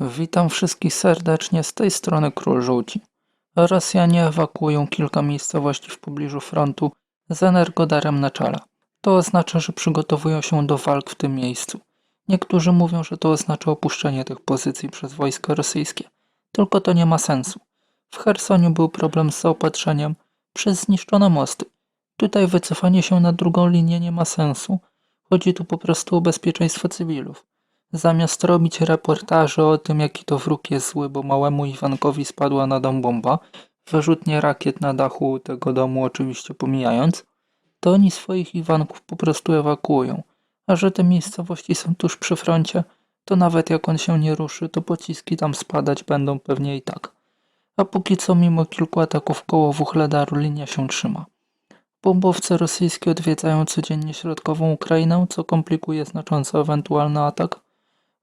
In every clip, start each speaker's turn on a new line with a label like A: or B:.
A: Witam wszystkich serdecznie, z tej strony Król Żółci. Rosjanie ewakuują kilka miejscowości w pobliżu frontu z Energodarem na czele. To oznacza, że przygotowują się do walk w tym miejscu. Niektórzy mówią, że to oznacza opuszczenie tych pozycji przez wojska rosyjskie. Tylko to nie ma sensu. W Chersoniu był problem z zaopatrzeniem przez zniszczone mosty. Tutaj wycofanie się na drugą linię nie ma sensu. Chodzi tu po prostu o bezpieczeństwo cywilów. Zamiast robić reportaże o tym, jaki to wróg jest zły, bo małemu Iwankowi spadła na dom bomba, wyrzutnie rakiet na dachu tego domu oczywiście pomijając, to oni swoich Iwanków po prostu ewakuują. A że te miejscowości są tuż przy froncie, to nawet jak on się nie ruszy, to pociski tam spadać będą pewnie i tak. A póki co mimo kilku ataków koło Wuchledaru linia się trzyma. Bombowce rosyjskie odwiedzają codziennie środkową Ukrainę, co komplikuje znacząco ewentualny atak.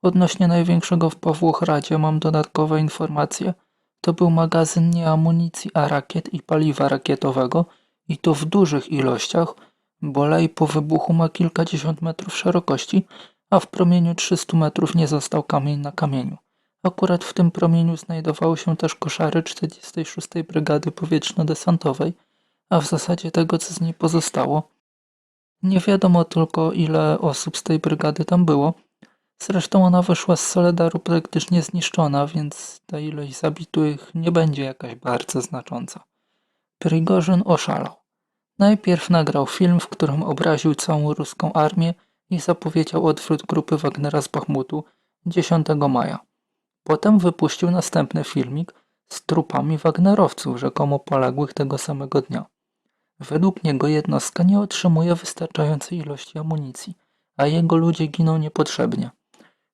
A: Odnośnie największego w Pawłochradzie mam dodatkowe informacje. To był magazyn nie amunicji, a rakiet i paliwa rakietowego i to w dużych ilościach, bo lej po wybuchu ma kilkadziesiąt metrów szerokości, a w promieniu 300 metrów nie został kamień na kamieniu. Akurat w tym promieniu znajdowały się też koszary 46. Brygady Powietrzno-Desantowej, a w zasadzie tego, co z niej pozostało. Nie wiadomo tylko, ile osób z tej brygady tam było. Zresztą ona wyszła z Soledaru praktycznie zniszczona, więc ta ilość zabitych nie będzie jakaś bardzo znacząca. Prigorzyn oszalał. Najpierw nagrał film, w którym obraził całą ruską armię i zapowiedział odwrót grupy Wagnera z Bachmutu 10 maja. Potem wypuścił następny filmik z trupami Wagnerowców, rzekomo poległych tego samego dnia. Według niego jednostka nie otrzymuje wystarczającej ilości amunicji, a jego ludzie giną niepotrzebnie.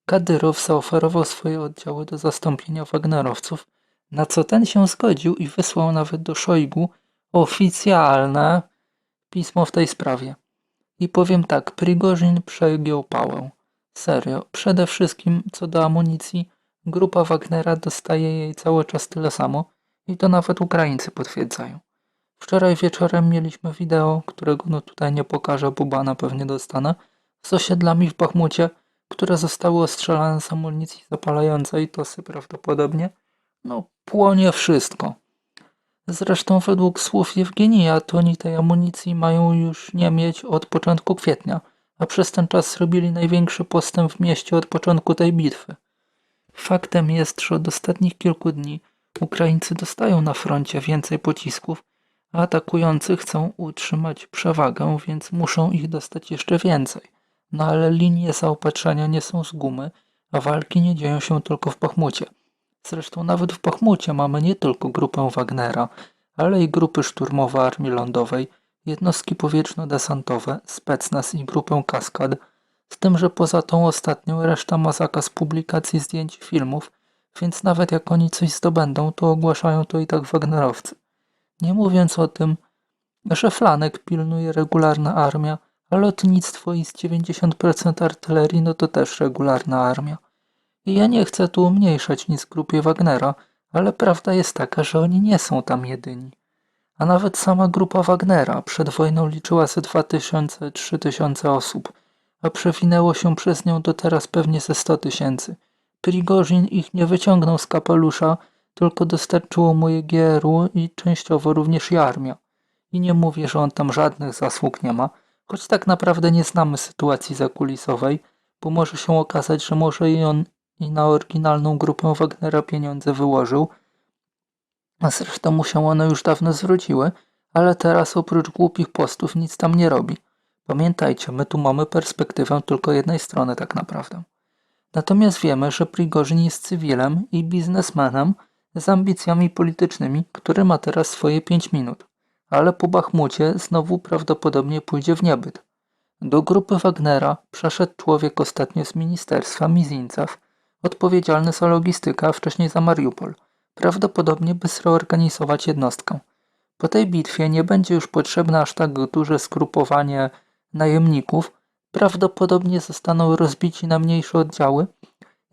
A: Kadyrow zaoferował swoje oddziały do zastąpienia Wagnerowców, na co ten się zgodził i wysłał nawet do Szojgu oficjalne pismo w tej sprawie. I powiem tak, Prigorzin przegiął pałę. Serio, przede wszystkim co do amunicji, grupa Wagnera dostaje jej cały czas tyle samo i to nawet Ukraińcy potwierdzają. Wczoraj wieczorem mieliśmy wideo, którego no tutaj nie pokażę, bo bana pewnie dostanę, z osiedlami w Bachmucie, które zostały ostrzelane z amunicji zapalającej, tosy prawdopodobnie. No, płonie wszystko. Zresztą według słów Jewgenija, to oni tej amunicji mają już nie mieć od początku kwietnia, a przez ten czas zrobili największy postęp w mieście od początku tej bitwy. Faktem jest, że od ostatnich kilku dni Ukraińcy dostają na froncie więcej pocisków, a atakujący chcą utrzymać przewagę, więc muszą ich dostać jeszcze więcej. No ale linie zaopatrzenia nie są z gumy, a walki nie dzieją się tylko w Bachmucie. Zresztą nawet w Bachmucie mamy nie tylko grupę Wagnera, ale i grupy szturmowe Armii Lądowej, jednostki powietrzno-desantowe, specnaz i grupę Kaskad, z tym, że poza tą ostatnią reszta ma zakaz publikacji zdjęć i filmów, więc nawet jak oni coś zdobędą, to ogłaszają to i tak Wagnerowcy. Nie mówiąc o tym, że flanek pilnuje regularna armia, lotnictwo i z 90% artylerii no to też regularna armia. I ja nie chcę tu umniejszać nic grupie Wagnera, ale prawda jest taka, że oni nie są tam jedyni. A nawet sama grupa Wagnera przed wojną liczyła ze 2000-3000 osób, a przewinęło się przez nią do teraz pewnie ze 100 tysięcy. Prigorzin ich nie wyciągnął z kapelusza, tylko dostarczyło mu je GRU i częściowo również i armia. I nie mówię, że on tam żadnych zasług nie ma, choć tak naprawdę nie znamy sytuacji zakulisowej, bo może się okazać, że może i on i na oryginalną grupę Wagnera pieniądze wyłożył, a zresztą mu się one już dawno zwróciły, ale teraz oprócz głupich postów nic tam nie robi. Pamiętajcie, my tu mamy perspektywę tylko jednej strony tak naprawdę. Natomiast wiemy, że Prigorzyn jest cywilem i biznesmenem z ambicjami politycznymi, który ma teraz swoje 5 minut. Ale po Bachmucie znowu prawdopodobnie pójdzie w niebyt. Do grupy Wagnera przeszedł człowiek ostatnio z ministerstwa Mizincaw, odpowiedzialny za logistykę, a wcześniej za Mariupol, prawdopodobnie by zreorganizować jednostkę. Po tej bitwie nie będzie już potrzebne aż tak duże skrupowanie najemników, prawdopodobnie zostaną rozbici na mniejsze oddziały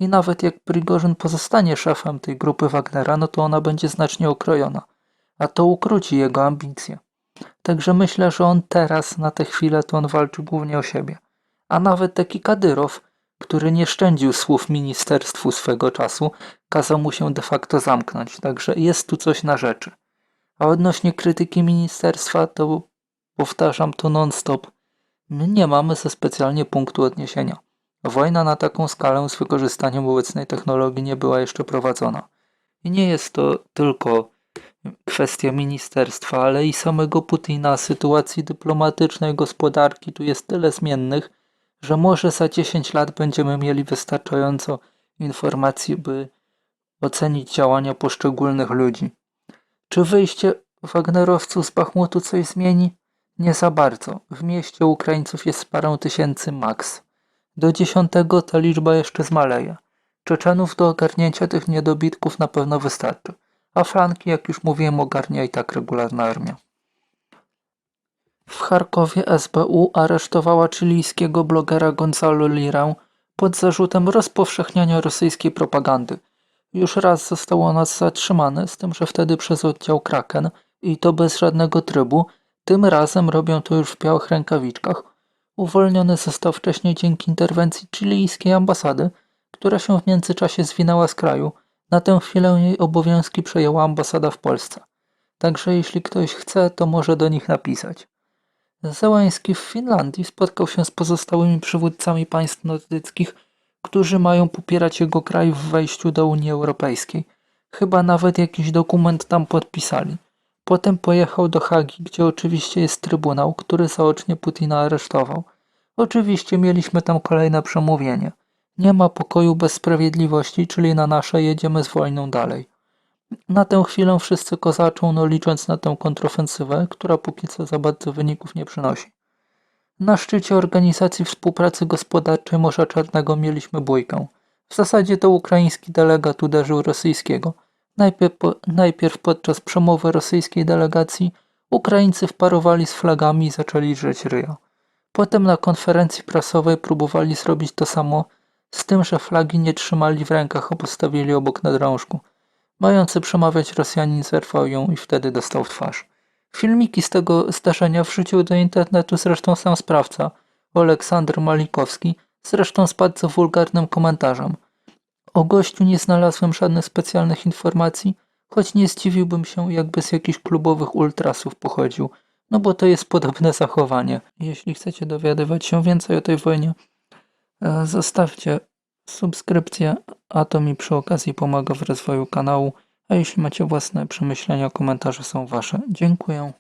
A: i nawet jak Prigorzyn pozostanie szefem tej grupy Wagnera, no to ona będzie znacznie okrojona, a to ukróci jego ambicje. Także myślę, że on teraz, na tę chwilę, to on walczy głównie o siebie. A nawet taki Kadyrow, który nie szczędził słów ministerstwu swego czasu, kazał mu się de facto zamknąć, także jest tu coś na rzeczy. A odnośnie krytyki ministerstwa, to powtarzam to non-stop. My nie mamy ze specjalnie punktu odniesienia. Wojna na taką skalę z wykorzystaniem obecnej technologii nie była jeszcze prowadzona. I nie jest to tylko kwestia ministerstwa, ale i samego Putina, sytuacji dyplomatycznej, gospodarki. Tu jest tyle zmiennych, że może za 10 lat będziemy mieli wystarczająco informacji, by ocenić działania poszczególnych ludzi. Czy wyjście Wagnerowców z Bachmutu coś zmieni? Nie za bardzo. W mieście Ukraińców jest parę tysięcy maks. Do dziesiątego ta liczba jeszcze zmaleje. Czeczenów do ogarnięcia tych niedobitków na pewno wystarczy, a Franki, jak już mówiłem, ogarnia i tak regularna armia. W Charkowie SBU aresztowała chilijskiego blogera Gonzalo Lirę pod zarzutem rozpowszechniania rosyjskiej propagandy. Już raz został on zatrzymany, z tym, że wtedy przez oddział Kraken i to bez żadnego trybu, tym razem robią to już w białych rękawiczkach. Uwolniony został wcześniej dzięki interwencji chilijskiej ambasady, która się w międzyczasie zwinęła z kraju. Na tę chwilę jej obowiązki przejęła ambasada w Polsce. Także jeśli ktoś chce, to może do nich napisać. Zełański w Finlandii spotkał się z pozostałymi przywódcami państw nordyckich, którzy mają popierać jego kraj w wejściu do Unii Europejskiej. Chyba nawet jakiś dokument tam podpisali. Potem pojechał do Hagi, gdzie oczywiście jest trybunał, który zaocznie Putina aresztował. Oczywiście mieliśmy tam kolejne przemówienie. Nie ma pokoju bez sprawiedliwości, czyli na nasze jedziemy z wojną dalej. Na tę chwilę wszyscy kozaczą, no licząc na tę kontrofensywę, która póki co za bardzo wyników nie przynosi. Na szczycie Organizacji Współpracy Gospodarczej Morza Czarnego mieliśmy bójkę. W zasadzie to ukraiński delegat uderzył rosyjskiego. Najpierw, po, najpierw podczas przemowy rosyjskiej delegacji Ukraińcy wparowali z flagami i zaczęli drzeć ryja. Potem na konferencji prasowej próbowali zrobić to samo, z tym, że flagi nie trzymali w rękach, a postawili obok na drążku. Mający przemawiać Rosjanin zerwał ją i wtedy dostał w twarz. Filmiki z tego zdarzenia wrzucił do internetu zresztą sam sprawca, Aleksander Malikowski, zresztą z bardzo wulgarnym komentarzem. O gościu nie znalazłem żadnych specjalnych informacji, choć nie zdziwiłbym się, jakby z jakichś klubowych ultrasów pochodził, no bo to jest podobne zachowanie. Jeśli chcecie dowiadywać się więcej o tej wojnie, zostawcie subskrypcję, a to mi przy okazji pomaga w rozwoju kanału. A jeśli macie własne przemyślenia, komentarze są wasze. Dziękuję.